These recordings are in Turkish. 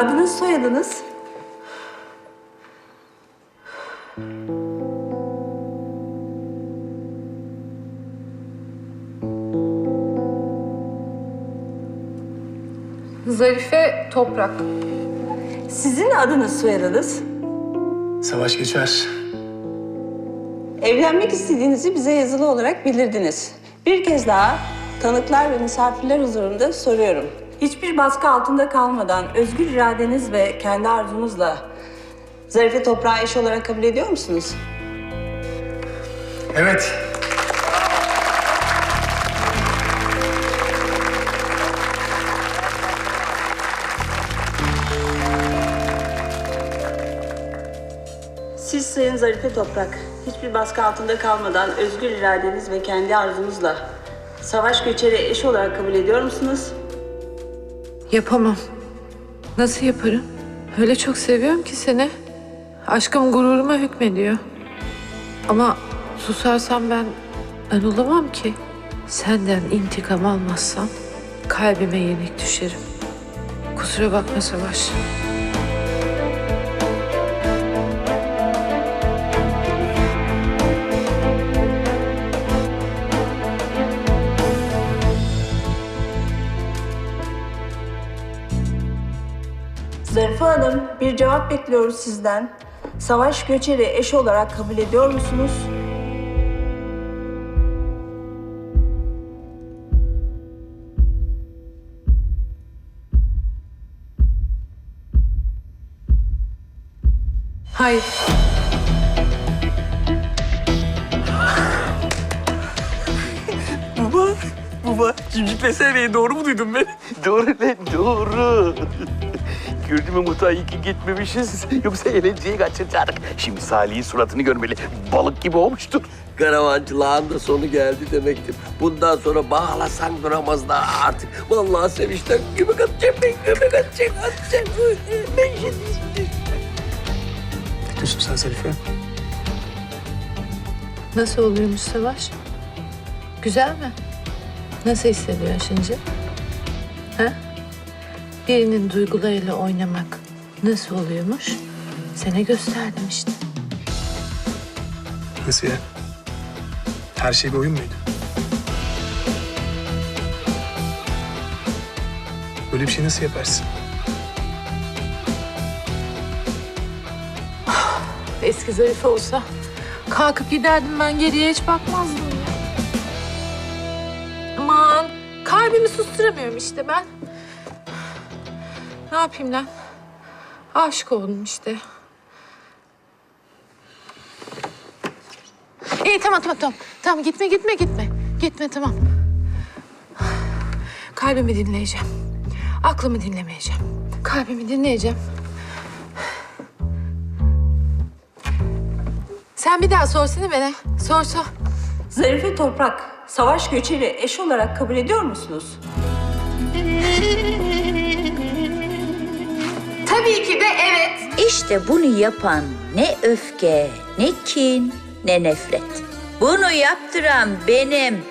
Adınız, soyadınız? Zarife Toprak. Sizin adınız, soyadınız? Savaş geçer. Evlenmek istediğinizi bize yazılı olarak bildirdiniz. Bir kez daha tanıklar ve misafirler huzurunda soruyorum. Hiçbir baskı altında kalmadan özgür iradeniz ve kendi arzunuzla Zarife Toprağı eş olarak kabul ediyor musunuz? Evet. Siz Sayın Zarife Toprak, hiçbir baskı altında kalmadan özgür iradeniz ve kendi arzunuzla Savaş Göçer'i eş olarak kabul ediyor musunuz? Yapamam. Nasıl yaparım? Öyle çok seviyorum ki seni. Aşkım gururuma hükmediyor. Ama susarsam ben, ben olamam ki. Senden intikam almazsam kalbime yenik düşerim. Kusura bakma Savaş. Zarife Hanım, bir cevap bekliyoruz sizden. Savaş Göçer'i eş olarak kabul ediyor musunuz? Hayır. Baba, baba cimciklesene beni. Doğru mu duydun beni? Doğru lan, doğru. Gördün mü Mutluğa iyi ki gitmemişiz. Yoksa eğlenceye kaçıracaktık. Şimdi Salih'in suratını görmeli. Balık gibi olmuştur. Karavancılığın da sonu geldi demektir. Bundan sonra bağlasan duramazlar artık. Vallahi sevinçten göbek atacağım ben, göbek atacağım, atacağım. Ben şimdi... Ne diyorsun sen Zarife? Nasıl oluyormuş Savaş? Güzel mi? Nasıl hissediyorsun şimdi? Ha? Birinin duygularıyla oynamak nasıl oluyormuş? Sana gösterdim işte. Nasıl ya? Her şey bir oyun muydu? Böyle bir şey nasıl yaparsın? Eski Zarife olsa kalkıp giderdim ben geriye hiç bakmazdım ya. Aman kalbimi susturamıyorum işte ben. Ne yapayım lan? Aşık oldum işte. İyi tamam tamam tamam. Tamam gitme gitme gitme. Gitme tamam. Kalbimi dinleyeceğim. Aklımı dinlemeyeceğim. Kalbimi dinleyeceğim. Sen bir daha sorsana bana. Sor sor. Zarife Toprak, Savaş Göçer'i eş olarak kabul ediyor musunuz? Tabii ki de evet. İşte bunu yapan ne öfke, ne kin, ne nefret. Bunu yaptıran benim.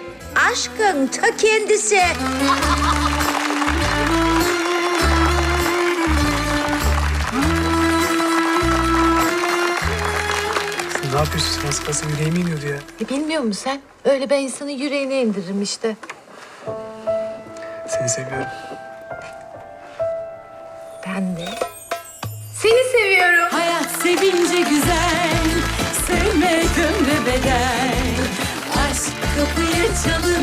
Aşkın ta kendisi. Ne yapıyorsun sen? Az kalsın yüreğime iniyordu ya. E, bilmiyor musun sen? Öyle ben insanın yüreğine indiririm işte. Seni seviyorum. Ben de. Seni seviyorum. Hayat sevince güzel, sevmek ömre bedel. Aşk kapıyı çalıyor.